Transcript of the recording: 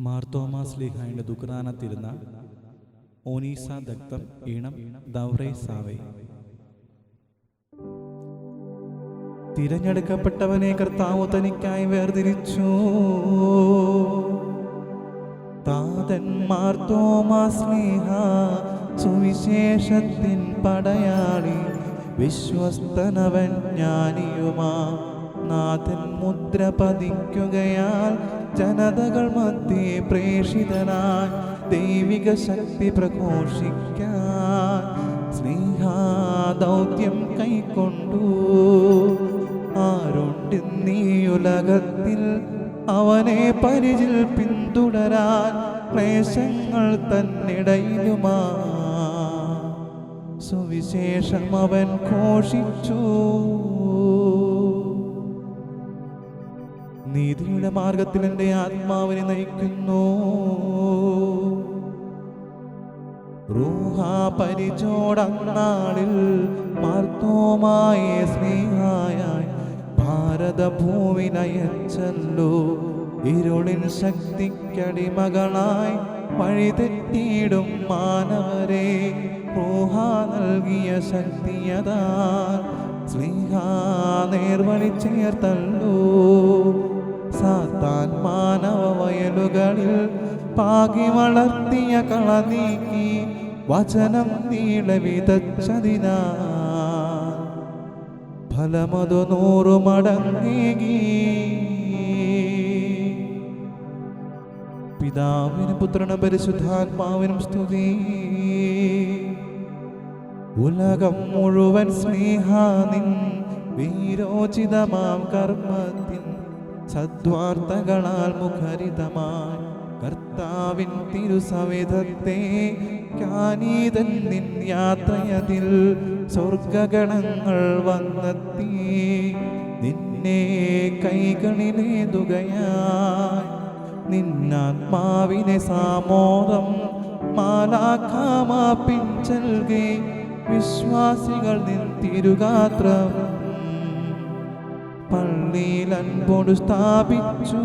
മാർത്തോമാസ് ലിഹായുടെ ദുഃഖദാന തിരുനാൾ ഓനീസ ദക്തം ഈണം ദൗറേ സാവേ. തിരഞ്ഞെടുക്കപ്പെട്ടവനെ കർത്താവ് തനിക്കായി വേർതിരിച്ചു. താതൻ മാർത്തോമാസ് സ്നേഹ സുവിശേഷത്തിൻ പടയാളി വിശ്വസ്തനവൻ ജ്ഞാനിയുമാ. നാഥൻ മുദ്ര പതിക്കുകയാൽ ജനതകൾ മധ്യേ പ്രേഷിതനായി ദൈവിക ശക്തി പ്രഘോഷിക്കാൻ സ്നേഹാദൗത്യം കൈക്കൊണ്ടു. ആരുണ്ടിന്നീ ഉലകത്തിൽ അവനെ പരിചിൽ പിന്തുടരാൻ ക്ലേശങ്ങൾ തന്നിടയിലുമാ. സുവിശേഷം അവൻ ഘോഷിച്ചു. നീതിയുടെ മാർഗത്തിൽ എന്റെ ആത്മാവിനെ നയിക്കുന്നു. റൂഹാ പരിചോടങ്ങാളിൽ മാർത്തോമായ സ്നേഹായായി ഭാരതഭൂമി നയച്ചല്ലോ ഇരുളിൻ ശക്തിക്കടിമകളായി വഴിതെറ്റിയിടും മാനവരെ. റൂഹ നൽകിയ ശക്തിയതാ സ്നേഹാ നേർവഴി ചേർത്തല്ലോ. സാത്താൻ മാനവ വയലുകളിൽ പാകി വളർത്തിയ കള നീക്കി വചനം നീള വിതച്ചതിനാ. ഫലമതു നൂറു മടങ്ങി പിതാവിനും പുത്രനും പരിശുദ്ധാത്മാവിനും സ്തുതി. ഉലകം മുഴുവൻ സ്നേഹാനിൻ വീരോചിതമാം കർമ്മത്തിൻ സദ്വാർത്തകളാൽ മുഖരിതമായി കർത്താവിൻ തിരുസവിധത്തെ കാനീതൻ നിൻ യാത്രയതിൽ സ്വർഗഗണങ്ങൾ വന്നെത്തി. നിന്നെ കൈകളിലേതുകയായി. നിന്നാത്മാവിനെ സാമോദം മാലാഖാമാ ചൽകെ വിശ്വാസികൾ നിൻ തിരുഗാത്രം പള്ളിയിൽ അൻപോട് സ്ഥാപിച്ചു.